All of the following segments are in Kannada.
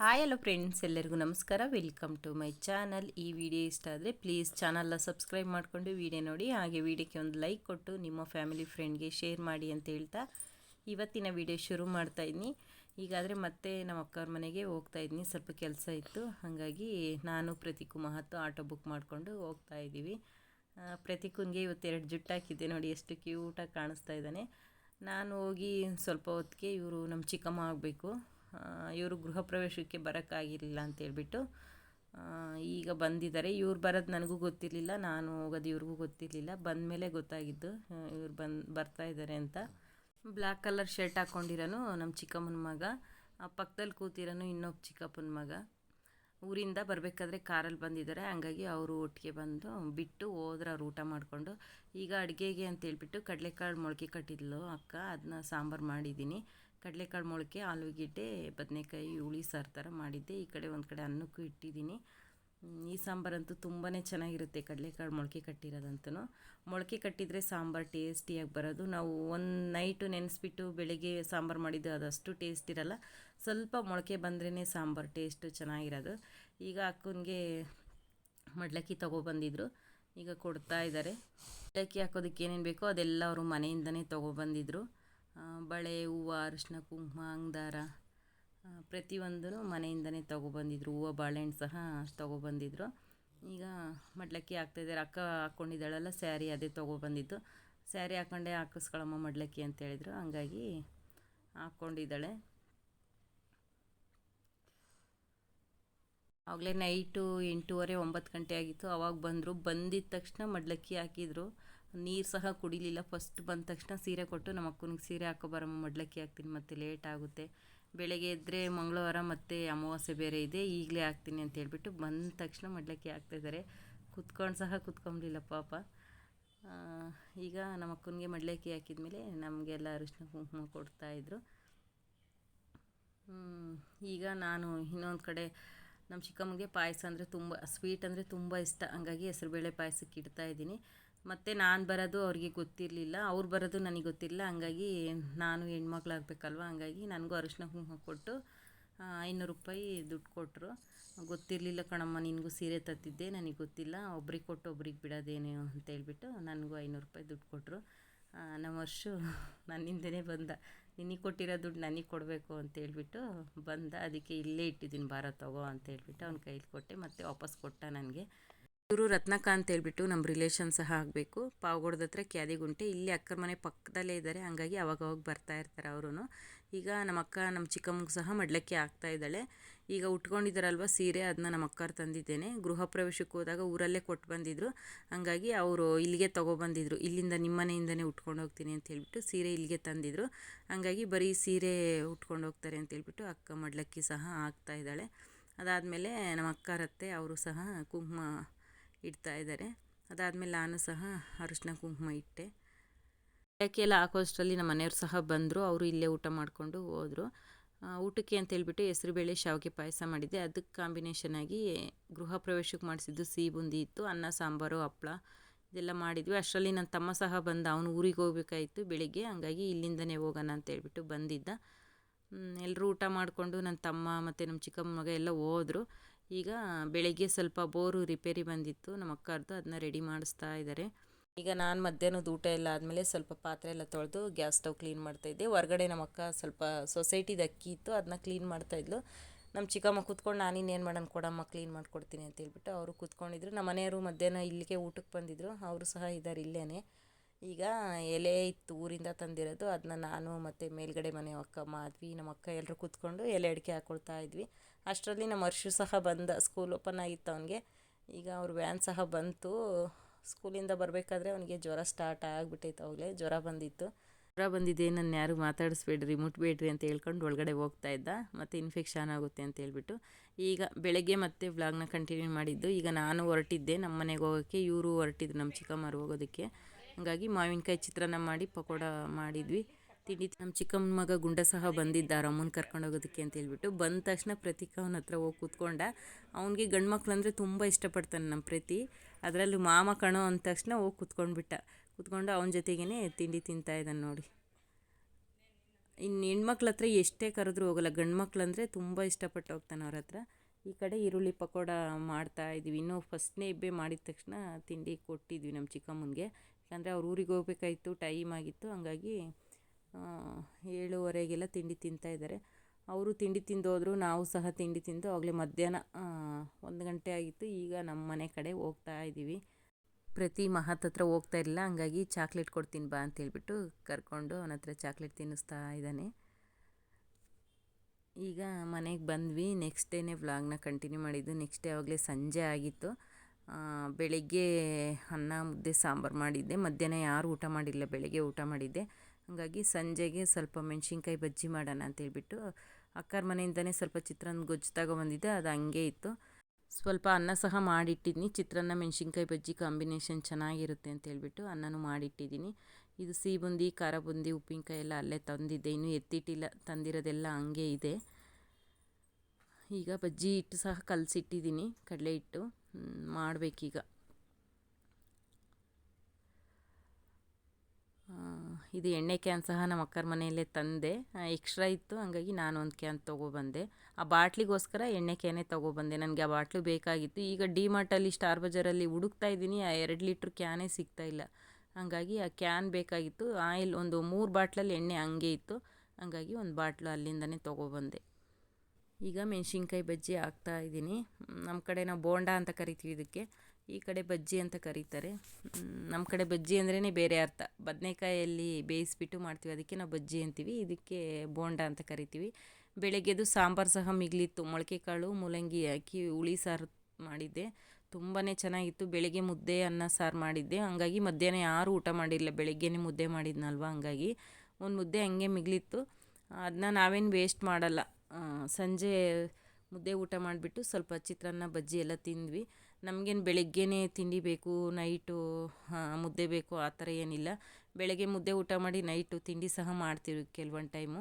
ಹಾಯ್ ಹಲೋ ಫ್ರೆಂಡ್ಸ್ ಎಲ್ಲರಿಗೂ ನಮಸ್ಕಾರ. ವೆಲ್ಕಮ್ ಟು ಮೈ ಚಾನಲ್ ಈ ವಿಡಿಯೋ ಇಷ್ಟ ಆದರೆ ಪ್ಲೀಸ್ ಚಾನಲ್ನ ಸಬ್ಸ್ಕ್ರೈಬ್ ಮಾಡಿಕೊಂಡು ವಿಡಿಯೋ ನೋಡಿ. ಹಾಗೆ ವಿಡಿಯೋಕ್ಕೆ ಒಂದು ಲೈಕ್ ಕೊಟ್ಟು ನಿಮ್ಮ ಫ್ಯಾಮಿಲಿ ಫ್ರೆಂಡ್ಗೆ ಶೇರ್ ಮಾಡಿ ಅಂತ ಹೇಳ್ತಾ ಇವತ್ತಿನ ವಿಡಿಯೋ ಶುರು ಮಾಡ್ತಾ ಇದ್ದೀನಿ ಈಗಾದರೆ ಮತ್ತೆ ನಮ್ಮ ಅಕ್ಕವ್ರ ಮನೆಗೆ ಹೋಗ್ತಾ ಇದ್ದೀನಿ ಸ್ವಲ್ಪ ಕೆಲಸ ಇತ್ತು. ಹಾಗಾಗಿ ನಾನು, ಪ್ರತಿಕು, ಮಹತ್ತು ಆಟೋ ಬುಕ್ ಮಾಡಿಕೊಂಡು ಹೋಗ್ತಾ ಇದ್ದೀವಿ. ಪ್ರತಿಕುನ್ಗೆ ಇವತ್ತು ಎರಡು ಜುಟ್ಟು ಹಾಕಿದ್ದೆ ನೋಡಿ. ಎಷ್ಟು ಕ್ಯೂಟಾಗಿ ಕಾಣಿಸ್ತಾ ಇದ್ದಾನೆ. ನಾನು ಹೋಗಿ ಸ್ವಲ್ಪ ಹೊತ್ತಿಗೆ ಇವರು ನಮ್ಮ ಚಿಕ್ಕಮ್ಮ ಆಗಬೇಕು. ಇವರು ಗೃಹ ಪ್ರವೇಶಕ್ಕೆ ಬರೋಕ್ಕಾಗಿರಲಿಲ್ಲ ಅಂತೇಳ್ಬಿಟ್ಟು ಈಗ ಬಂದಿದ್ದಾರೆ. ಇವ್ರು ಬರೋದು ನನಗೂ ಗೊತ್ತಿರಲಿಲ್ಲ, ನಾನು ಹೋಗೋದು ಇವ್ರಿಗೂ ಗೊತ್ತಿರಲಿಲ್ಲ. ಬಂದ ಮೇಲೆ ಗೊತ್ತಾಗಿದ್ದು ಇವ್ರು ಬಂದು, ಬರ್ತಾ ಇದ್ದಾರೆ ಅಂತ. ಬ್ಲ್ಯಾಕ್ ಕಲರ್ ಶರ್ಟ್ ಹಾಕ್ಕೊಂಡಿರೋನು ನಮ್ಮ ಚಿಕ್ಕಮ್ಮನ ಮಗ. ಪಕ್ಕದಲ್ಲಿ ಕೂತಿರೋನು ಇನ್ನೊಬ್ಬ ಚಿಕ್ಕಪ್ಪನ ಮಗ. ಊರಿಂದ ಬರಬೇಕಾದ್ರೆ ಕಾರಲ್ಲಿ ಬಂದಿದ್ದಾರೆ. ಹಂಗಾಗಿ ಅವರು ಒಟ್ಟಿಗೆ ಬಂದು ಬಿಟ್ಟು ಹೋದ್ರೆ ಅವ್ರು ಊಟ ಮಾಡಿಕೊಂಡು. ಈಗ ಅಡುಗೆಗೆ ಅಂತೇಳ್ಬಿಟ್ಟು ಕಡಲೆಕಾಳು ಮೊಳಕೆ ಕಟ್ಟಿದ್ಲು ಅಕ್ಕ. ಅದನ್ನ ಸಾಂಬಾರು ಮಾಡಿದ್ದೀನಿ. ಕಡಲೆಕಾಳು ಮೊಳಕೆ ಆಲೂಗೆಡ್ಡೆ ಬದನೆಕಾಯಿ, ಹುಳಿ, ಸಾರು ಥರ ಮಾಡಿದ್ದೆ. ಈ ಕಡೆ ಒಂದು ಕಡೆ ಅನ್ನಕ್ಕೂ ಇಟ್ಟಿದ್ದೀನಿ. ಈ ಸಾಂಬಾರಂತೂ ತುಂಬಾ ಚೆನ್ನಾಗಿರುತ್ತೆ ಕಡಲೆಕಾಳು ಮೊಳಕೆ ಕಟ್ಟಿರೋದಂತೂ ಮೊಳಕೆ ಕಟ್ಟಿದರೆ ಸಾಂಬಾರು ಟೇಸ್ಟಿಯಾಗಿ ಬರೋದು. ನಾವು ಒಂದು ನೈಟು ನೆನೆಸ್ಬಿಟ್ಟು ಬೆಳಗ್ಗೆ ಸಾಂಬಾರು ಮಾಡಿದ್ದು ಅದಷ್ಟು ಟೇಸ್ಟ್ ಇರಲ್ಲ. ಸ್ವಲ್ಪ ಮೊಳಕೆ ಬಂದ್ರೇ ಸಾಂಬಾರು ಟೇಸ್ಟು ಚೆನ್ನಾಗಿರೋದು. ಈಗ ಅಕ್ಕನಿಗೆ ಮಡ್ಲಕ್ಕಿ ತೊಗೊಬಂದಿದ್ರು. ಈಗ ಕೊಡ್ತಾ ಇದ್ದಾರೆ ಮಡ್ಲಕ್ಕಿ ಹಾಕೋದಕ್ಕೆ ಏನೇನು ಬೇಕೋ ಅದೆಲ್ಲ ಅವರು ಮನೆಯಿಂದನೇ ತೊಗೊಬಂದಿದ್ರು. ಬಳೆ, ಹೂವು, ಅರಿಶಿನ, ಕುಂಕುಮ ಅಂಗದಾರ ಪ್ರತಿಯೊಂದೂ ಮನೆಯಿಂದನೇ ತೊಗೊಬಂದಿದ್ರು. ಹೂವು ಬಾಳೆಹಣ್ಣು ಸಹ ತೊಗೊಬಂದಿದ್ರು. ಈಗ ಮಡ್ಲಕ್ಕಿ ಹಾಕ್ತಾಯಿದ್ದಾರೆ ಅಕ್ಕ ಹಾಕ್ಕೊಂಡಿದ್ದಾಳಲ್ಲ, ಸ್ಯಾರಿ ಅದೇ ತೊಗೊಬಂದಿದ್ದು. ಸ್ಯಾರಿ ಹಾಕ್ಕೊಂಡೆ ಹಾಕಿಸ್ಕೊಳಮ್ಮ ಮಡ್ಲಕ್ಕಿ ಅಂತ ಹೇಳಿದ್ರು. ಹಂಗಾಗಿ ಹಾಕ್ಕೊಂಡಿದ್ದಾಳೆ. ಆಗಲೇ ನೈಟು ಎಂಟೂವರೆ, ಒಂಬತ್ತು ಗಂಟೆ ಆಗಿತ್ತು. ಅವಾಗ ಬಂದರು. ಬಂದಿದ್ದ ತಕ್ಷಣ ಮಡ್ಲಕ್ಕಿ ಹಾಕಿದ್ರು. ನೀರು ಸಹ ಕುಡಿಲಿಲ್ಲ. ಫಸ್ಟ್ ಬಂದ ತಕ್ಷಣ ಸೀರೆ ಕೊಟ್ಟು ನಮ್ಮ ಅಕ್ಕನಿಗೆ ಸೀರೆ ಹಾಕೋ ಬರಮ್ಮ, ಮಡ್ಲಕ್ಕಿ ಹಾಕ್ತೀನಿ, ಮತ್ತು ಲೇಟ್ ಆಗುತ್ತೆ. ಬೆಳಗ್ಗೆ ಎದ್ದರೆ ಮಂಗಳವಾರ ಮತ್ತು ಅಮಾವಾಸ್ಯೆ ಬೇರೆ ಇದೆ, ಈಗಲೇ ಹಾಕ್ತೀನಿ ಅಂತ ಹೇಳ್ಬಿಟ್ಟು ಬಂದ ತಕ್ಷಣ ಮಡ್ಲಕ್ಕಿ ಹಾಕ್ತಾಯಿದ್ದಾರೆ ಕುತ್ಕೊಂಡು ಸಹ ಕುತ್ಕೊಂಬಿಲ್ಲ ಪಾಪ. ಈಗ ನಮ್ಮ ಅಕ್ಕನಿಗೆ ಮಡ್ಲಕ್ಕಿ ಹಾಕಿದ್ಮೇಲೆ ನಮಗೆಲ್ಲ ಅರಿಶಿನ ಕುಂಕುಮ ಕೊಡ್ತಾಯಿದ್ರು ಈಗ ನಾನು ಇನ್ನೊಂದು ಕಡೆ ನಮ್ಮ ಚಿಕ್ಕಮ್ಮಗೆ ಪಾಯಸ ಅಂದರೆ ತುಂಬ ಸ್ವೀಟ್ ಅಂದರೆ ತುಂಬ ಇಷ್ಟ. ಹಂಗಾಗಿ ಹೆಸರುಬೇಳೆ ಪಾಯಸಕ್ಕೆ ಇಡ್ತಾಯಿದ್ದೀನಿ ಮತ್ತು ನಾನು ಬರೋದು ಅವ್ರಿಗೆ ಗೊತ್ತಿರಲಿಲ್ಲ, ಅವ್ರು ಬರೋದು ನನಗೆ ಗೊತ್ತಿರಲಿಲ್ಲ, ಹಂಗಾಗಿ ನಾನು ಹೆಣ್ಮಕ್ಳಾಗಬೇಕಲ್ವ, ಹಂಗಾಗಿ ನನಗೂ ಅರಿಶಿನ ಕುಂಕುಮ ಕೊಟ್ಟು ಐನೂರು ರೂಪಾಯಿ ದುಡ್ಡು ಕೊಟ್ಟರು ಗೊತ್ತಿರಲಿಲ್ಲ ಕಣಮ್ಮ, ನಿನಗೂ ಸೀರೆ ತತ್ತಿದ್ದೆ ನನಗೆ ಗೊತ್ತಿಲ್ಲ, ಒಬ್ರಿಗೆ ಕೊಟ್ಟು ಒಬ್ರಿಗೆ ಬಿಡೋದೇನು ಅಂತೇಳ್ಬಿಟ್ಟು ನನಗೂ ಐನೂರು ರೂಪಾಯಿ ದುಡ್ಡು ಕೊಟ್ಟರು ನಮ್ಮ ವರ್ಷ ನನ್ನಿಂದನೇ ಬಂದ. ನಿನಗೆ ಕೊಟ್ಟಿರೋ ದುಡ್ಡು ನನಗೆ ಕೊಡಬೇಕು ಅಂತ ಹೇಳ್ಬಿಟ್ಟು ಬಂದ. ಅದಕ್ಕೆ ಇಲ್ಲೇ ಇಟ್ಟಿದ್ದೀನಿ ಬಾರ ತಗೋ ಅಂತೇಳ್ಬಿಟ್ಟು ಅವ್ನ ಕೈಲಿ ಕೊಟ್ಟೆ, ಮತ್ತು ವಾಪಸ್ ಕೊಟ್ಟ ನನಗೆ. ಇವರು ರತ್ನಕ ಅಂತ ಹೇಳ್ಬಿಟ್ಟು ನಮ್ಮ ರಿಲೇಷನ್ ಸಹ ಆಗಬೇಕು. ಪಾವಗೋಡದ ಹತ್ರ ಕ್ಯಾದಿಗುಂಟೆ ಇಲ್ಲಿ ಅಕ್ಕರ ಮನೆ ಪಕ್ಕದಲ್ಲೇ ಇದ್ದಾರೆ. ಹಂಗಾಗಿ ಅವಾಗವಾಗ ಅವಾಗ ಬರ್ತಾ ಇರ್ತಾರೆ ಅವರು ಈಗ ನಮ್ಮ ಅಕ್ಕ, ನಮ್ಮ ಚಿಕ್ಕಮ್ಮಗೆ ಸಹ ಮಡ್ಲಕ್ಕಿ ಆಗ್ತಾ ಇದ್ದಾಳೆ. ಈಗ ಉಟ್ಕೊಂಡಿದ್ದಾರಲ್ವ ಸೀರೆ ಅದನ್ನ ನಮ್ಮ ಅಕ್ಕರು ತಂದಿದ್ದೇನೆ. ಗೃಹ ಪ್ರವೇಶಕ್ಕೆ ಹೋದಾಗ ಊರಲ್ಲೇ ಕೊಟ್ಟು ಬಂದಿದ್ರು. ಹಂಗಾಗಿ ಅವರು ಇಲ್ಲಿಗೆ ತೊಗೊಬಂದಿದ್ರು ಇಲ್ಲಿಂದ ನಿಮ್ಮ ಮನೆಯಿಂದನೇ ಉಟ್ಕೊಂಡು ಹೋಗ್ತೀನಿ ಅಂತ ಹೇಳ್ಬಿಟ್ಟು ಸೀರೆ ಇಲ್ಲಿಗೆ ತಂದಿದ್ರು. ಹಂಗಾಗಿ ಬರೀ ಸೀರೆ ಉಟ್ಕೊಂಡು ಹೋಗ್ತಾರೆ ಅಂತ ಹೇಳ್ಬಿಟ್ಟು ಅಕ್ಕ ಮಡ್ಲಕ್ಕಿ ಸಹ ಆಗ್ತಾ ಇದ್ದಾಳೆ. ಅದಾದಮೇಲೆ ನಮ್ಮ ಅಕ್ಕರತ್ತೆ, ಅವರು ಸಹ ಕುಂಕುಮ ಇಡ್ತಾ ಇದ್ದಾರೆ. ಅದಾದಮೇಲೆ ನಾನು ಸಹ ಅರಿಶಿನ ಕುಂಕುಮ ಇಟ್ಟೆ. ಎಲ್ಲ ಹಾಕೋಷ್ಟರಲ್ಲಿ ನಮ್ಮ ಮನೆಯವರು ಸಹ ಬಂದರು. ಅವರು ಇಲ್ಲೇ ಊಟ ಮಾಡಿಕೊಂಡು ಹೋದರು. ಊಟಕ್ಕೆ ಅಂತ ಹೇಳ್ಬಿಟ್ಟು ಹೆಸರುಬೇಳೆ, ಶಾವಿಗೆ ಪಾಯಸ ಮಾಡಿದ್ದೆ. ಅದಕ್ಕೆ ಕಾಂಬಿನೇಷನ್ ಆಗಿ ಗೃಹ ಪ್ರವೇಶಕ್ಕೆ ಮಾಡಿಸಿದ್ದು ಸಿಹಿ ಬುಂದಿ ಇತ್ತು, ಅನ್ನ, ಸಾಂಬಾರು ಹಪ್ಪಳ ಇದೆಲ್ಲ ಮಾಡಿದ್ವಿ. ಅಷ್ಟರಲ್ಲಿ ನನ್ನ ತಮ್ಮ ಸಹ ಬಂದ, ಅವನು ಊರಿಗೆ ಹೋಗ್ಬೇಕಾಯಿತು ಬೆಳಿಗ್ಗೆ. ಹಂಗಾಗಿ ಇಲ್ಲಿಂದನೇ ಹೋಗೋಣ ಅಂತ ಹೇಳ್ಬಿಟ್ಟು ಬಂದಿದ್ದ. ಎಲ್ಲರೂ ಊಟ ಮಾಡಿಕೊಂಡು ನನ್ನ ತಮ್ಮ ಮತ್ತು ನಮ್ಮ ಚಿಕ್ಕಮ್ಮ ಮಗ ಎಲ್ಲ ಹೋದರು. ಈಗ ಬೆಳಿಗ್ಗೆ ಸ್ವಲ್ಪ ಬೋರು ರಿಪೇರಿ ಬಂದಿತ್ತು. ನಮ್ಮ ಅಕ್ಕರ್ದು ಅದನ್ನ ರೆಡಿ ಮಾಡಿಸ್ತಾ ಇದ್ದಾರೆ ಈಗ ನಾನು ಮಧ್ಯಾಹ್ನದ ಊಟ ಎಲ್ಲ ಆದಮೇಲೆ ಸ್ವಲ್ಪ ಪಾತ್ರೆ ಎಲ್ಲ ತೊಳೆದು ಗ್ಯಾಸ್ ಸ್ಟವ್ ಕ್ಲೀನ್ ಮಾಡ್ತಾಯಿದ್ದೆ ಹೊರಗಡೆ ನಮ್ಮ ಅಕ್ಕ ಸ್ವಲ್ಪ ಸೊಸೈಟಿದು ಅಕ್ಕಿ ಇತ್ತು ಅದನ್ನ ಕ್ಲೀನ್ ಮಾಡ್ತಾಯಿದ್ಲು ನಮ್ಮ ಚಿಕ್ಕಮ್ಮ ಕೂತ್ಕೊಂಡು ನಾನಿನ್ನೇನು ಮಾಡೋಣ ಕೊಡಮ್ಮ ಕ್ಲೀನ್ ಮಾಡಿಕೊಡ್ತೀನಿ ಅಂತ ಹೇಳ್ಬಿಟ್ಟು ಅವರು ಕೂತ್ಕೊಂಡಿದ್ರು. ನಮ್ಮ ಮನೆಯವರು ಮಧ್ಯಾಹ್ನ ಇಲ್ಲಿಗೆ ಊಟಕ್ಕೆ ಬಂದಿದ್ದರು ಅವರು ಸಹ ಇದ್ದಾರೆ ಇಲ್ಲೇ ಈಗ ಎಲೆ ಇತ್ತು ಊರಿಂದ ತಂದಿರೋದು. ಅದನ್ನ ನಾನು ಮತ್ತು ಮೇಲ್ಗಡೆ ಮನೆ ಅಕ್ಕ, ಮಾದ್ವಿ, ನಮ್ಮ ಅಕ್ಕ ಎಲ್ಲರೂ ಕೂತ್ಕೊಂಡು ಎಲೆ ಅಡಿಕೆ ಹಾಕ್ಕೊಳ್ತಾ ಇದ್ವಿ. ಅಷ್ಟರಲ್ಲಿ ನಮ್ಮ ಅರ್ಶು ಸಹ ಬಂದ ಸ್ಕೂಲ್ ಓಪನ್ ಆಗಿತ್ತು ಅವನಿಗೆ. ಈಗ ಅವ್ರ ವ್ಯಾನ್ ಸಹ ಬಂತು. ಸ್ಕೂಲಿಂದ ಬರಬೇಕಾದ್ರೆ ಅವನಿಗೆ ಜ್ವರ ಸ್ಟಾರ್ಟ್ ಆಗಿಬಿಟ್ಟೈತೆ ಅವಾಗಲೇ ಜ್ವರ ಬಂದಿತ್ತು. ಜ್ವರ ಬಂದಿದೆ ನನ್ನ ಯಾರು ಮಾತಾಡಿಸ್ಬೇಡ್ರಿ, ಮುಟ್ಬೇಡ್ರಿ ಅಂತ ಹೇಳ್ಕೊಂಡು ಒಳಗಡೆ ಹೋಗ್ತಾ ಇದ್ದ. ಮತ್ತು ಇನ್ಫೆಕ್ಷನ್ ಆಗುತ್ತೆ ಅಂತ ಹೇಳ್ಬಿಟ್ಟು ಈಗ ಬೆಳಗ್ಗೆ ಮತ್ತೆ ವ್ಲಾಗ್ನ ಕಂಟಿನ್ಯೂ ಮಾಡಿದ್ದು. ಈಗ ನಾನು ಹೊರಟಿದ್ದೆ ನಮ್ಮ ಮನೆಗೆ ಹೋಗೋಕ್ಕೆ, ಇವರು ಹೊರಟಿದ್ರು ನಮ್ಮ ಚಿಕ್ಕಮ್ಮರು ಹೋಗೋದಕ್ಕೆ. ಹಾಗಾಗಿ ಮಾವಿನಕಾಯಿ ಚಿತ್ರಾನ್ನ ಮಾಡಿ ಪಕೋಡ ಮಾಡಿದ್ವಿ. ತಿಂಡಿ ನಮ್ಮ ಚಿಕ್ಕಮ್ಮನ ಮಗ ಗುಂಡ ಸಹ ಬಂದಿದ್ದ ಅಮ್ಮನ ಕರ್ಕೊಂಡು ಹೋಗೋದಕ್ಕೆ ಅಂತ ಹೇಳ್ಬಿಟ್ಟು ಬಂದ ತಕ್ಷಣ ಪ್ರತೀಕ ಅವನ ಹತ್ರ ಹೋಗಿ ಕೂತ್ಕೊಂಡ. ಅವನಿಗೆ ಗಂಡು ಮಕ್ಳು ಅಂದರೆ ತುಂಬ ಇಷ್ಟಪಡ್ತಾನೆ ನಮ್ಮ ಪ್ರತಿ. ಅದರಲ್ಲೂ ಮಾಮ ಕಣೋ ಅಂದ ತಕ್ಷಣ ಹೋಗಿ ಕೂತ್ಕೊಂಡ್ಬಿಟ್ಟ ಕೂತ್ಕೊಂಡು ಅವನ ಜೊತೆಗೇ ತಿಂಡಿ ತಿಂತಾ ಇದ್ದಾನೆ ನೋಡಿ. ಇನ್ನು ಹೆಣ್ಮಕ್ಳ ಹತ್ರ ಎಷ್ಟೇ ಕರೆದ್ರೂ ಹೋಗಲ್ಲ. ಗಂಡು ಮಕ್ಳು ಅಂದರೆ ತುಂಬ ಇಷ್ಟಪಟ್ಟು ಹೋಗ್ತಾನೆ ಅವ್ರ ಹತ್ರ. ಈ ಕಡೆ ಈರುಳ್ಳಿ ಪಕೋಡ ಮಾಡ್ತಾ ಇದ್ದೀವಿ ಇನ್ನೂ ಫಸ್ಟ್ನೇ ಇಬ್ಬೆ ಮಾಡಿದ ತಕ್ಷಣ ತಿಂಡಿ ಕೊಟ್ಟಿದ್ವಿ ನಮ್ಮ ಚಿಕ್ಕಮ್ಮನಿಗೆ. ಯಾಕಂದರೆ ಅವ್ರ ಊರಿಗೆ ಹೋಗ್ಬೇಕಾಯಿತು, ಟೈಮ್ ಆಗಿತ್ತು. ಹಂಗಾಗಿ ಏಳುವರೆಗೆಲ್ಲ ತಿಂಡಿ ತಿಂತಾ ಇದ್ದಾರೆ. ಅವರು ತಿಂಡಿ ತಿಂದು ನಾವು ಸಹ ತಿಂಡಿ ತಿಂದು ಆಗಲೇ ಮಧ್ಯಾಹ್ನ ಒಂದು ಗಂಟೆ ಆಗಿತ್ತು. ಈಗ ನಮ್ಮ ಮನೆ ಕಡೆ ಹೋಗ್ತಾ ಇದ್ದೀವಿ. ಪ್ರತಿ ಮಹತ್ ಹತ್ರ ಹೋಗ್ತಾ ಇರಲಿಲ್ಲ. ಹಂಗಾಗಿ ಚಾಕ್ಲೇಟ್ ಕೊಡ್ತೀನಿ ಬಾ ಅಂತೇಳ್ಬಿಟ್ಟು ಕರ್ಕೊಂಡು ಅವನ ಹತ್ರ ಚಾಕ್ಲೇಟ್ ತಿನ್ನಿಸ್ತಾ ಇದ್ದಾನೆ. ಈಗ ಮನೆಗೆ ಬಂದ್ವಿ. ನೆಕ್ಸ್ಟ್ ಡೇನೇ ವ್ಲಾಗ್ನ ಕಂಟಿನ್ಯೂ ಮಾಡಿದ್ದು. ನೆಕ್ಸ್ಟ್ ಡೇ ಆವಾಗಲೇ ಸಂಜೆ ಆಗಿತ್ತು. ಬೆಳಗ್ಗೆ ಅನ್ನ, ಮುದ್ದೆ, ಸಾಂಬಾರು ಮಾಡಿದ್ದೆ. ಮಧ್ಯಾಹ್ನ ಯಾರು ಊಟ ಮಾಡಿಲ್ಲ, ಬೆಳಗ್ಗೆ ಊಟ ಮಾಡಿದ್ದೆ. ಹಾಗಾಗಿ ಸಂಜೆಗೆ ಸ್ವಲ್ಪ ಮೆಣಸಿನ್ಕಾಯಿ ಬಜ್ಜಿ ಮಾಡೋಣ ಅಂತೇಳ್ಬಿಟ್ಟು ಅಕ್ಕರ ಮನೆಯಿಂದನೇ ಸ್ವಲ್ಪ ಚಿತ್ರಾನ್ನ ಗೊಜ್ಜು ತಗೊಬಂದಿದ್ದೆ, ಅದು ಹಂಗೆ ಇತ್ತು. ಸ್ವಲ್ಪ ಅನ್ನ ಸಹ ಮಾಡಿಟ್ಟಿದ್ದೀನಿ ಚಿತ್ರಾನ್ನ, ಮೆಣಸಿನ್ಕಾಯಿ ಬಜ್ಜಿ ಕಾಂಬಿನೇಷನ್ ಚೆನ್ನಾಗಿರುತ್ತೆ ಅಂತ ಹೇಳ್ಬಿಟ್ಟು ಅನ್ನನೂ ಮಾಡಿಟ್ಟಿದ್ದೀನಿ. ಇದು ಸಿಹಿ ಬುಂದಿ ಖಾರ ಬುಂದಿ ಉಪ್ಪಿನಕಾಯಿ ಎಲ್ಲ ಅಲ್ಲೇ ತಂದಿದ್ದೆ. ಇನ್ನೂ ಎತ್ತಿಟ್ಟಿಲ್ಲ, ತಂದಿರೋದೆಲ್ಲ ಹಂಗೆ ಇದೆ. ಈಗ ಬಜ್ಜಿ ಹಿಟ್ಟು ಸಹ ಕಲಸಿಟ್ಟಿದ್ದೀನಿ, ಕಡಲೆ ಹಿಟ್ಟು. ಮಾಡಬೇಕೀಗ. ಇದು ಎಣ್ಣೆ ಕ್ಯಾನ್ ಸಹ ನಮ್ಮ ಅಕ್ಕರ ಮನೆಯಲ್ಲೇ ತಂದೆ. ಎಕ್ಸ್ಟ್ರಾ ಇತ್ತು, ಹಂಗಾಗಿ ನಾನು ಒಂದು ಕ್ಯಾನ್ ತೊಗೊಬಂದೆ ಆ ಬಾಟ್ಲಿಗೋಸ್ಕರ ಎಣ್ಣೆ ಕ್ಯಾನೇ ತೊಗೊಬಂದೆ ನನಗೆ ಆ ಬಾಟ್ಲು ಬೇಕಾಗಿತ್ತು. ಈಗ ಡಿ ಮಾರ್ಟಲ್ಲಿ ಸ್ಟಾರ್ ಬಜಾರಲ್ಲಿ ಹುಡುಕ್ತಾ ಇದ್ದೀನಿ, ಆ ಎರಡು ಲೀಟ್ರ್ ಕ್ಯಾನೇ ಸಿಗ್ತಾ ಇಲ್ಲ. ಹಾಗಾಗಿ ಆ ಕ್ಯಾನ್ ಬೇಕಾಗಿತ್ತು. ಆಯಿಲ್ ಒಂದು ಮೂರು ಬಾಟ್ಲಲ್ಲಿ ಎಣ್ಣೆ ಹಂಗೆ ಇತ್ತು. ಹಾಗಾಗಿ ಒಂದು ಬಾಟ್ಲು ಅಲ್ಲಿಂದನೇ ತೊಗೊಬಂದೆ ಈಗ ಮೆಣಸಿನ್ಕಾಯಿ ಬಜ್ಜಿ ಹಾಕ್ತಾ ಇದ್ದೀನಿ. ನಮ್ಮ ಕಡೆ ನಾವು ಬೋಂಡ ಅಂತ ಕರಿತೀವಿ ಇದಕ್ಕೆ. ಈ ಕಡೆ ಬಜ್ಜಿ ಅಂತ ಕರೀತಾರೆ. ನಮ್ಮ ಕಡೆ ಬಜ್ಜಿ ಅಂದ್ರೇ ಬೇರೆ ಅರ್ಥ. ಬದನೆಕಾಯಲ್ಲಿ ಬೇಯಿಸ್ಬಿಟ್ಟು ಮಾಡ್ತೀವಿ. ಅದಕ್ಕೆ ನಾವು ಬಜ್ಜಿ ಅಂತೀವಿ. ಇದಕ್ಕೆ ಬೋಂಡ ಅಂತ ಕರಿತೀವಿ. ಬೆಳಗ್ಗೆದು ಸಾಂಬಾರು ಸಹ ಮಿಗಿಲಿತ್ತು. ಮೊಳಕೆ ಕಾಳು ಮೂಲಂಗಿ ಹಾಕಿ ಹುಳಿ ಸಾರು ಮಾಡಿದ್ದೆ. ತುಂಬಾ ಚೆನ್ನಾಗಿತ್ತು. ಬೆಳಗ್ಗೆ ಮುದ್ದೆ, ಅನ್ನ, ಸಾರು ಮಾಡಿದ್ದೆ. ಹಂಗಾಗಿ ಮಧ್ಯಾಹ್ನ ಯಾರೂ ಊಟ ಮಾಡಿಲ್ಲ. ಬೆಳಗ್ಗೆನೇ ಮುದ್ದೆ ಮಾಡಿದ್ನಲ್ವ? ಹಂಗಾಗಿ ಒಂದು ಮುದ್ದೆ ಹಂಗೆ ಮಿಗಿಲಿತ್ತು. ಅದನ್ನ ನಾವೇನು ವೇಸ್ಟ್ ಮಾಡಲ್ಲ. ಸಂಜೆ ಮುದ್ದೆ ಊಟ ಮಾಡಿಬಿಟ್ಟು ಸ್ವಲ್ಪ ಚಿತ್ರಾನ್ನ, ಬಜ್ಜಿ ಎಲ್ಲ ತಿಂದ್ವಿ. ನಮಗೇನು ಬೆಳಗ್ಗೆನೇ ತಿಂಡಿ ಬೇಕು, ನೈಟು ಮುದ್ದೆ ಬೇಕು, ಆ ಥರ ಏನಿಲ್ಲ. ಬೆಳಗ್ಗೆ ಮುದ್ದೆ ಊಟ ಮಾಡಿ ನೈಟು ತಿಂಡಿ ಸಹ ಮಾಡ್ತೀವಿ ಕೆಲವೊಂದು ಟೈಮು.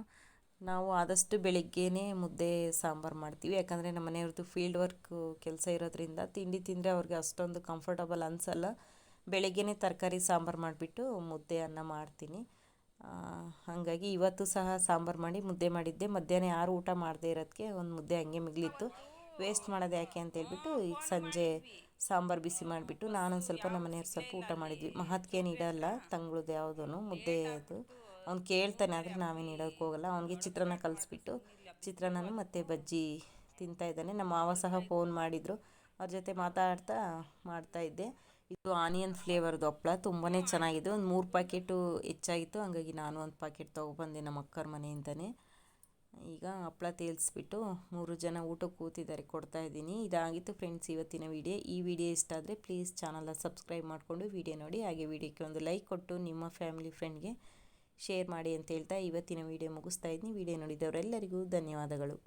ನಾವು ಆದಷ್ಟು ಬೆಳಗ್ಗೆನೇ ಮುದ್ದೆ, ಸಾಂಬಾರು ಮಾಡ್ತೀವಿ. ಯಾಕಂದರೆ ನಮ್ಮ ಮನೆಯವ್ರದ್ದು ಫೀಲ್ಡ್ ವರ್ಕು ಕೆಲಸ ಇರೋದ್ರಿಂದ ತಿಂಡಿ ತಿಂದರೆ ಅವ್ರಿಗೆ ಅಷ್ಟೊಂದು ಕಂಫರ್ಟಬಲ್ ಅನಿಸಲ್ಲ. ಬೆಳಗ್ಗೆನೇ ತರಕಾರಿ, ಸಾಂಬಾರು ಮಾಡಿಬಿಟ್ಟು ಮುದ್ದೆ ಅನ್ನ ಮಾಡ್ತೀನಿ. ಹಾಗಾಗಿ ಇವತ್ತು ಸಹ ಸಾಂಬಾರು ಮಾಡಿ ಮುದ್ದೆ ಮಾಡಿದ್ದೆ. ಮಧ್ಯಾಹ್ನ ಯಾರು ಊಟ ಮಾಡದೇ ಇರೋದಕ್ಕೆ ಒಂದು ಮುದ್ದೆ ಹಂಗೆ ಮಿಗಿಲಿತ್ತು. ವೇಸ್ಟ್ ಮಾಡೋದು ಯಾಕೆ ಅಂತ ಹೇಳ್ಬಿಟ್ಟು ಈಗ ಸಂಜೆ ಸಾಂಬಾರು ಬಿಸಿ ಮಾಡಿಬಿಟ್ಟು ನಾನೊಂದು ಸ್ವಲ್ಪ ನಮ್ಮ ಮನೆಯವ್ರು ಸ್ವಲ್ಪ ಊಟ ಮಾಡಿದ್ವಿ. ಮಹತ್ಕೇನು ಇಡಲ್ಲ, ತಂಗಳದ್ದು ಯಾವುದೂ ಮುದ್ದೆ ಅದು. ಅವ್ನು ಕೇಳ್ತಾನೆ, ಆದರೆ ನಾವೇನು ಇಡೋಕ್ಕೆ ಹೋಗಲ್ಲ. ಅವನಿಗೆ ಚಿತ್ರಾನ್ನ ಕಲಿಸ್ಬಿಟ್ಟು ಚಿತ್ರಾನ್ನನೂ ಮತ್ತು ಬಜ್ಜಿ ತಿಂತಾಯಿದ್ದಾನೆ ನಮ್ಮ ಮಾವ ಸಹ ಫೋನ್ ಮಾಡಿದರು. ಅವ್ರ ಜೊತೆ ಮಾತಾಡ್ತಾ ಮಾಡ್ತಾಯಿದ್ದೆ ಇದು ಆನಿಯನ್ ಫ್ಲೇವರ್ದು ಹಪ್ಪಳ ತುಂಬಾ ಚೆನ್ನಾಗಿದೆ. ಒಂದು ಮೂರು ಪ್ಯಾಕೆಟು ಹೆಚ್ಚಾಗಿತ್ತು ಹಂಗಾಗಿ ನಾನು ಒಂದು ಪ್ಯಾಕೆಟ್ ತೊಗೊಬಂದೆ ನಮ್ಮ ಅಕ್ಕರ ಮನೆಯಿಂದನೇ. ಈಗ ಹಪ್ಪಳ ತೇಲ್ಸ್ಬಿಟ್ಟು ಮೂರು ಜನ ಊಟಕ್ಕೆ ಕೂತಿದ್ದಾರೆ, ಕೊಡ್ತಾ ಇದ್ದೀನಿ. ಇದಾಗಿತ್ತು ಫ್ರೆಂಡ್ಸ್ ಇವತ್ತಿನ ವಿಡಿಯೋ. ಈ ವಿಡಿಯೋ ಇಷ್ಟ ಆದರೆ ಪ್ಲೀಸ್ ಚಾನಲ್ನ ಸಬ್ಸ್ಕ್ರೈಬ್ ಮಾಡಿಕೊಂಡು ವಿಡಿಯೋ ನೋಡಿ, ಹಾಗೆ ವಿಡಿಯೋಕ್ಕೆ ಒಂದು ಲೈಕ್ ಕೊಟ್ಟು ನಿಮ್ಮ ಫ್ಯಾಮಿಲಿ ಫ್ರೆಂಡ್ಗೆ ಶೇರ್ ಮಾಡಿ ಅಂತ ಹೇಳ್ತಾ ಇವತ್ತಿನ ವಿಡಿಯೋ ಮುಗಿಸ್ತಾ ಇದ್ದೀನಿ. ವಿಡಿಯೋ ನೋಡಿದವರೆಲ್ಲರಿಗೂ ಧನ್ಯವಾದಗಳು.